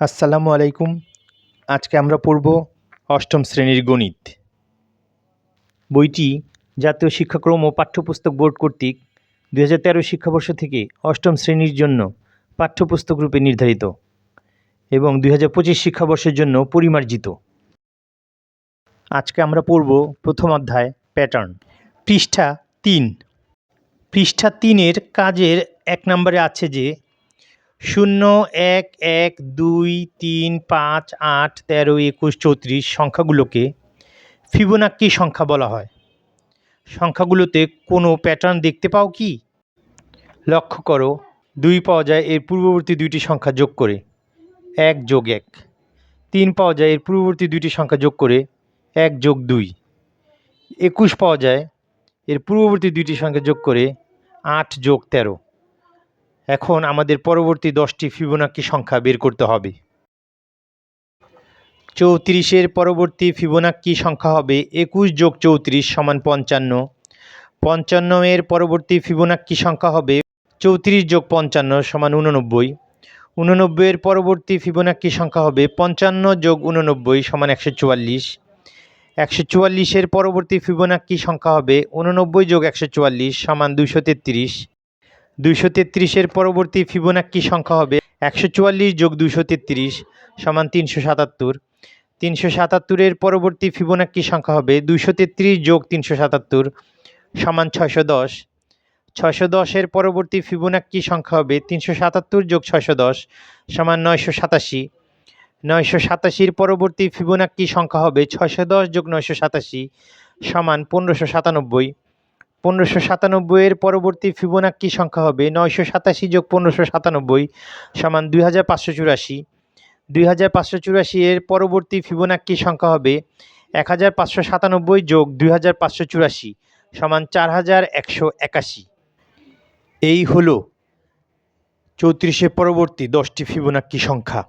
আসসালামু আলাইকুম। আজকে আমরা পড়ব অষ্টম শ্রেণির গণিত। বইটি জাতীয় শিক্ষাক্রম ও পাঠ্যপুস্তক বোর্ড কর্তৃক দু হাজার তেরো শিক্ষাবর্ষ থেকে অষ্টম শ্রেণির জন্য পাঠ্যপুস্তক রূপে নির্ধারিত এবং দুই হাজার পঁচিশ শিক্ষাবর্ষের জন্য পরিমার্জিত। আজকে আমরা পড়ব প্রথম অধ্যায়, প্যাটার্ন। পৃষ্ঠা তিন। পৃষ্ঠা তিনের কাজের এক নম্বরে আছে যে শূন্য এক এক দুই তিন পাঁচ আট তেরো একুশ চৌত্রিশ সংখ্যাগুলোকে ফিবোনাক্কি সংখ্যা বলা হয়। সংখ্যাগুলোতে কোনো প্যাটার্ন দেখতে পাও কি? লক্ষ্য করো, দুই পাওয়া যায় এর পূর্ববর্তী দুইটি সংখ্যা যোগ করে এক যোগ এক। তিন পাওয়া যায় এর পূর্ববর্তী দুইটি সংখ্যা যোগ করে এক যোগ দুই। একুশ পাওয়া যায় এর পূর্ববর্তী দুইটি সংখ্যা যোগ করে আট যোগ তেরো। এখন আমাদের পরবর্তী দশটি ফিবোনাক্কি সংখ্যা বের করতে হবে। চৌত্রিশের পরবর্তী ফিবোনাক্কি সংখ্যা হবে একুশ যোগ চৌত্রিশ সমান পঞ্চান্ন। পঞ্চান্ন এর পরবর্তী ফিবোনাক্কি সংখ্যা হবে চৌত্রিশ যোগ পঞ্চান্ন সমান উননব্বই উননব্বইয়ের পরবর্তী ফিবোনাক্কি সংখ্যা হবে পঞ্চান্ন যোগ উননব্বই সমান একশো চুয়াল্লিশ। একশো চুয়াল্লিশের পরবর্তী ফিবোনাক্কি সংখ্যা হবে উননব্বই যোগ একশো চুয়াল্লিশ সমান দুশো তেত্রিশ। দুইশো তেত্রিশের পরবর্তী ফিবোনাক্কি সংখ্যা হবে? একশো চুয়াল্লিশ যোগ দুইশো তেত্রিশ সমান তিনশো সাতাত্তর। তিনশো সাতাত্তরের পরবর্তী ফিবোনাক্কি সংখ্যা হবে? দুইশো তেত্রিশ যোগ তিনশো সাতাত্তর সমান ছয়শো দশ। ছয়শো দশের পরবর্তী ফিবোনাক্কি সংখ্যা হবে? তিনশো সাতাত্তর যোগ ছয়শো দশ সমান নয়শো সাতাশি। নয়শো সাতাশির পরবর্তী ফিবোনাক্কি সংখ্যা হবে? ছয়শো দশ যোগ নয়শো সাতাশি সমান পনেরোশো সাতানব্বই। পনেরোশো সাতানব্বইয়ের পরবর্তী ফিবোনাক্কি সংখ্যা হবে? নয়শো সাতাশি যোগ পনেরোশো সাতানব্বই সমান দুই হাজার পাঁচশো চুরাশি। দুই হাজার পাঁচশো চুরাশি এর পরবর্তী ফিবোনাক্কি সংখ্যা হবে? এক হাজার পাঁচশো সাতানব্বই যোগ দুই হাজার পাঁচশো চুরাশি সমান চার হাজার একশো একাশি। এই হলো চৌত্রিশের পরবর্তী দশটি ফিবোনাক্কি সংখ্যা।